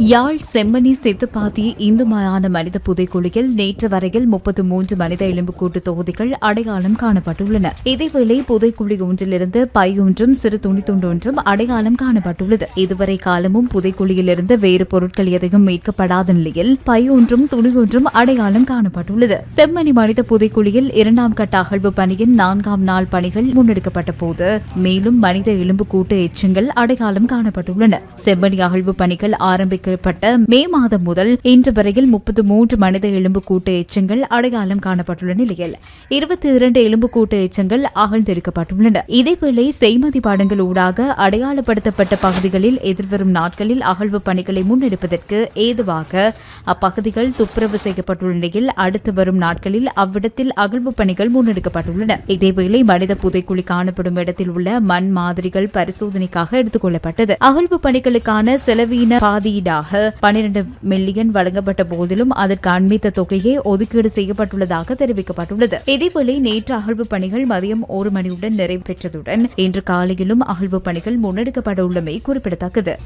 யாழ் செம்மணி சித்துப்பாத்தி இந்து மயான மனித புதைக்குழியில் நேற்று வரையில் முப்பத்து மூன்று மனித எலும்புக்கூட்டு தொகுதிகள் அடையாளம் காணப்பட்டுள்ளன. இதேவேளை புதைக்குழி ஒன்றிலிருந்து பை ஒன்றும் சிறு துணித்துண்டு ஒன்றும் அடையாளம் காணப்பட்டுள்ளது. இதுவரை காலமும் புதைக்குழியிலிருந்து வேறு பொருட்கள் எதையும் மீட்கப்படாத நிலையில் பை ஒன்றும் துணி ஒன்றும் அடையாளம் காணப்பட்டுள்ளது. செம்மணி மனித புதைக்குழியில் இரண்டாம் கட்ட அகழ்வு பணியின் நான்காம் நாள் பணிகள் முன்னெடுக்கப்பட்ட போது மேலும் மனித எலும்புக்கூட்டு எச்சங்கள் அடையாளம் காணப்பட்டுள்ளன. செம்மணி அகழ்வு பணிகள் ஆரம்பிக்க ஆரம்பிக்கப்பட்ட மே மாதம் முதல் இன்று வரையில் முப்பத்து மூன்று மனித எலும்புக்கூட்டு எச்சங்கள் அடையாளம் காணப்பட்டுள்ள நிலையில் இருபத்தி இரண்டு எலும்புக்கூட்டு எச்சங்கள் அகழ்ந்தெடுக்கப்பட்டுள்ளன இதேவேளை செய்மதி பாடங்கள் ஊடாக அடையாளப்படுத்தப்பட்ட பகுதிகளில் எதிர்வரும் நாட்களில் அகழ்வு பணிகளை முன்னெடுப்பதற்கு ஏதுவாக அப்பகுதிகள் துப்புரவு செய்யப்பட்டுள்ள நிலையில் அடுத்து வரும் நாட்களில் அவ்விடத்தில் அகழ்வு பணிகள் முன்னெடுக்கப்பட்டுள்ளன. இதேவேளை மனித புதைக்குழி காணப்படும் இடத்தில் உள்ள மண் மாதிரிகள் பரிசோதனைக்காக எடுத்துக் கொள்ளப்பட்டது. அகழ்வு பணிகளுக்கான செலவீன பாதியீடாக பனிரெண்டு மில்லியன் வழங்கப்பட்ட போதிலும் அதற்கு அண்மித்த தொகையே ஒதுக்கீடு செய்யப்பட்டுள்ளதாக தெரிவிக்கப்பட்டுள்ளது. இதேவேளை நேற்று அகழ்வு பணிகள் மதியம் ஒரு மணியுடன் நிறைவு பெற்றதுடன் இன்று காலையிலும் அகழ்வு பணிகள் முன்னெடுக்கப்பட உள்ளமை குறிப்பிடத்தக்கது.